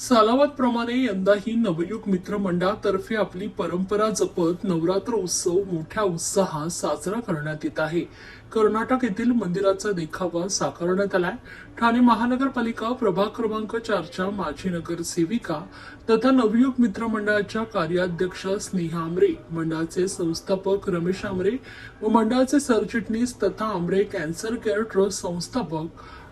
सालावतप्रमाणे यंदाही नवयुग मित्र मंडळातर्फे आपली परंपरा जपत नवरात्र उत्सव मोठ्या उत्साहात साजरा करण्यात येत आहे. कर्नाटक येथील मंदिराचा देखावा साकारण्यात आलाय. ठाणे महानगरपालिका प्रभाग क्रमांक चारच्या माजी नगरसेविका तथा नवयुग मित्र मंडळाच्या कार्याध्यक्ष स्नेहा आमरे मंडळाचे संस्थापक रमेश आमरे व मंडळाचे सरचिटणीस तथा आमरे कॅन्सर केअर ट्रस्ट संस्थापक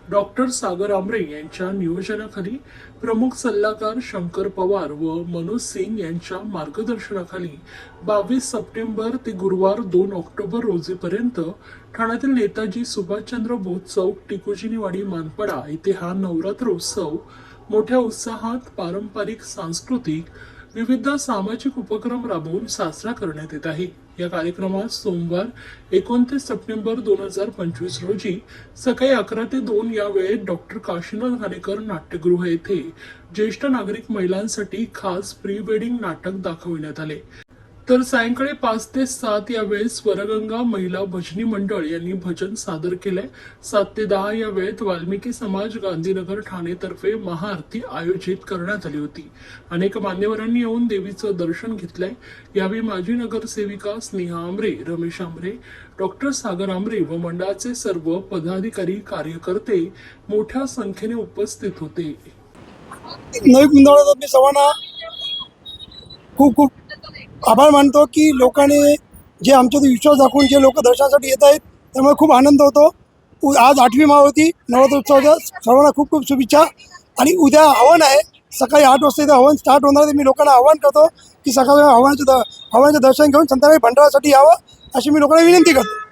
डॉक्टर सागर आमरे यांच्या नियोजनाखाली प्रमुख सल्लागार शंकर पवार व मनोज सिंग यांच्या मार्गदर्शनाखाली बावीस सप्टेंबर ते गुरुवार दोन ऑक्टोबर रोजीपर्यंत ठाण्यातील नेताजी सुभाषचंद्र बोस चौक टिकोजीनीवाडी मानपडा येथे हा नवरात्रोत्सव मोठ्या उत्साहात पारंपरिक सांस्कृतिक विविध सामाजिक उपक्रम राबवून साजरा करण्यात येत आहे. या कार्यक्रमात सोमवार एकोणतीस सप्टेंबर दोन हजार पंचवीस रोजी सकाळी अकरा ते दोन या वेळेत डॉक्टर काशीनाथ घाणेकर नाट्यगृह येथे ज्येष्ठ नागरिक महिलांसाठी खास प्री वेडिंग नाटक दाखविण्यात आले. तर सायंकाळी पाच ते सात या वेळेस स्वरगंगा महिला भजनी मंडळ यांनी भजन सादर केलंय. सात ते दहा या वेळेत वाल्मिकी समाज गांधीनगर ठाणे तर्फे महाआरती आयोजित करण्यात आली होती. अनेक मान्यवरांनी येऊन देवीचं दर्शन घेतलंय. यावेळी माजी नगरसेविका स्नेहा आमरे रमेश आमरे डॉक्टर सागर आमरे व मंडळाचे सर्व पदाधिकारी कार्यकर्ते मोठ्या संख्येने उपस्थित होते. सर्वांना खूप खूप आभार मानतो की लोकांनी जे आमच्या विश्वास दाखवून जे लोक दर्शनासाठी येत आहेत त्यामुळे खूप आनंद होतो. उ- आज आठवी माव होती नवरात्र सर्वांना खूप खूप शुभेच्छा. आणि उद्या आव्हान आहे सकाळी आठ वाजता इथं हवन स्टार्ट होणार आहे. मी लोकांना आव्हान करतो की सकाळी हवनाचं द हवनाचं दर्शन घेऊन संध्याकाळी भंडारासाठी यावं अशी मी लोकांना विनंती करतो.